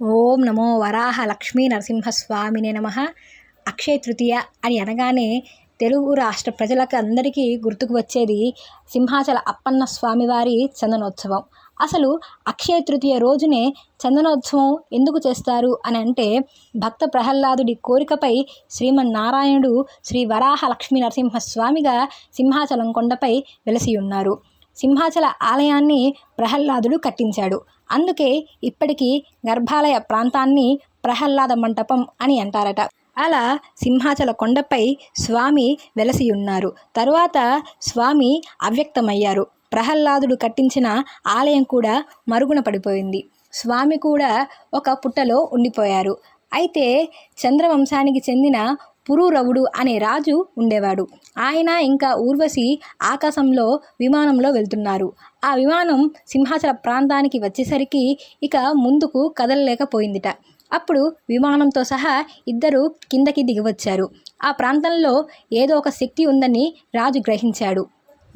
ఓం నమో వరాహ లక్ష్మీ నరసింహస్వామినే నమ. అక్షయ తృతీయ అని అనగానే తెలుగు రాష్ట్ర ప్రజలకు అందరికీ గుర్తుకు వచ్చేది సింహాచల అప్పన్న స్వామివారి చందనోత్సవం. అసలు అక్షయ తృతీయ రోజునే చందనోత్సవం ఎందుకు చేస్తారు అని అంటే భక్త ప్రహ్లాదుడి కోరికపై శ్రీమన్నారాయణుడు శ్రీ వరాహ లక్ష్మీ నరసింహస్వామిగా సింహాచలం కొండపై వెలసి ఉన్నారు సింహాచల ఆలయాన్ని ప్రహ్లాదుడు కట్టించాడు. అందుకే ఇప్పటికీ గర్భాలయ ప్రాంతాన్ని ప్రహ్లాద మంటపం అని అంటారట. అలా సింహాచల కొండపై స్వామి వెలసి ఉన్నారు తరువాత స్వామి అవ్యక్తమయ్యారు. ప్రహ్లాదుడు కట్టించిన ఆలయం కూడా మరుగున పడిపోయింది. స్వామి కూడా ఒక పుట్టలో ఉండిపోయారు. అయితే చంద్రవంశానికి చెందిన పురూరవుడు అనే రాజు ఉండేవాడు. ఆయన ఇంకా ఊర్వశి ఆకాశంలో విమానంలో వెళ్తున్నారు. ఆ విమానం సింహాచల ప్రాంతానికి వచ్చేసరికి ఇక ముందుకు కదలలేకపోయిందిట. అప్పుడు విమానంతో సహా ఇద్దరు కిందకి దిగివచ్చారు. ఆ ప్రాంతంలో ఏదో ఒక శక్తి ఉందని రాజు గ్రహించాడు.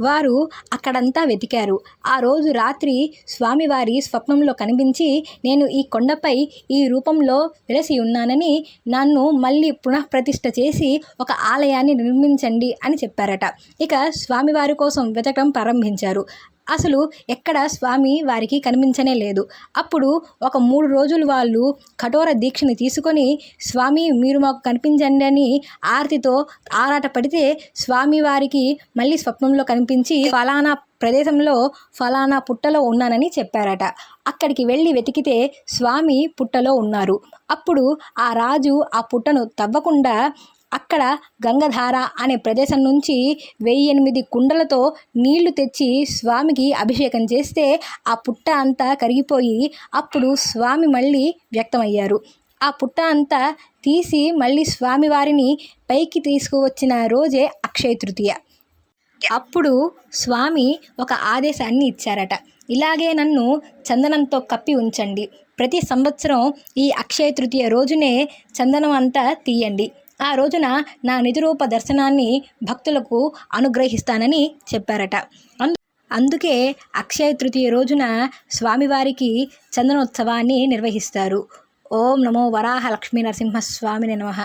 వారు అక్కడంతా వెతికారు. ఆ రోజు రాత్రి స్వామివారి స్వప్నంలో కనిపించి నేను ఈ కొండపై ఈ రూపంలో వెలసి ఉన్నానని నన్ను మళ్ళీ పునఃప్రతిష్ఠ చేసి ఒక ఆలయాన్ని నిర్మించండి అని చెప్పారట. ఇక స్వామివారి కోసం వెతకడం ప్రారంభించారు. అసలు ఎక్కడ స్వామి వారికి కనిపించనే లేదు. అప్పుడు ఒక మూడు రోజులు వాళ్ళు కఠోర దీక్షని తీసుకొని స్వామి మీరు మాకు కనిపించండి అని ఆరతితో ఆరాట పడితే స్వామి వారికి మళ్ళీ స్వప్నంలో కనిపించి ఫలానా ప్రదేశంలో ఫలానా పుట్టలో ఉన్నానని చెప్పారట. అక్కడికి వెళ్ళి వెతికితే స్వామి పుట్టలో ఉన్నారు. అప్పుడు ఆ రాజు ఆ పుట్టను తవ్వకుండా అక్కడ గంగధార అనే ప్రదేశం నుంచి వెయ్యి ఎనిమిది కుండలతో నీళ్ళు తెచ్చి స్వామికి అభిషేకం చేస్తే ఆ పుట్ట అంతా కరిగిపోయి అప్పుడు స్వామి మళ్ళీ వ్యక్తమయ్యారు. ఆ పుట్ట అంతా తీసి మళ్ళీ స్వామివారిని పైకి తీసుకువచ్చిన రోజే అక్షయ తృతీయ. అప్పుడు స్వామి ఒక ఆదేశాన్ని ఇచ్చారట. ఇలాగే నన్ను చందనంతో కప్పి ఉంచండి. ప్రతి సంవత్సరం ఈ అక్షయ తృతీయ రోజునే చందనం అంతా తీయండి. ఆ రోజున నా నిజరూప దర్శనాన్ని భక్తులకు అనుగ్రహిస్తానని చెప్పారట. అందు అందుకే అక్షయ తృతీయ రోజున స్వామివారికి చందనోత్సవాన్ని నిర్వహిస్తారు. ఓం నమో వరాహ లక్ష్మీ నరసింహస్వామిని నమః.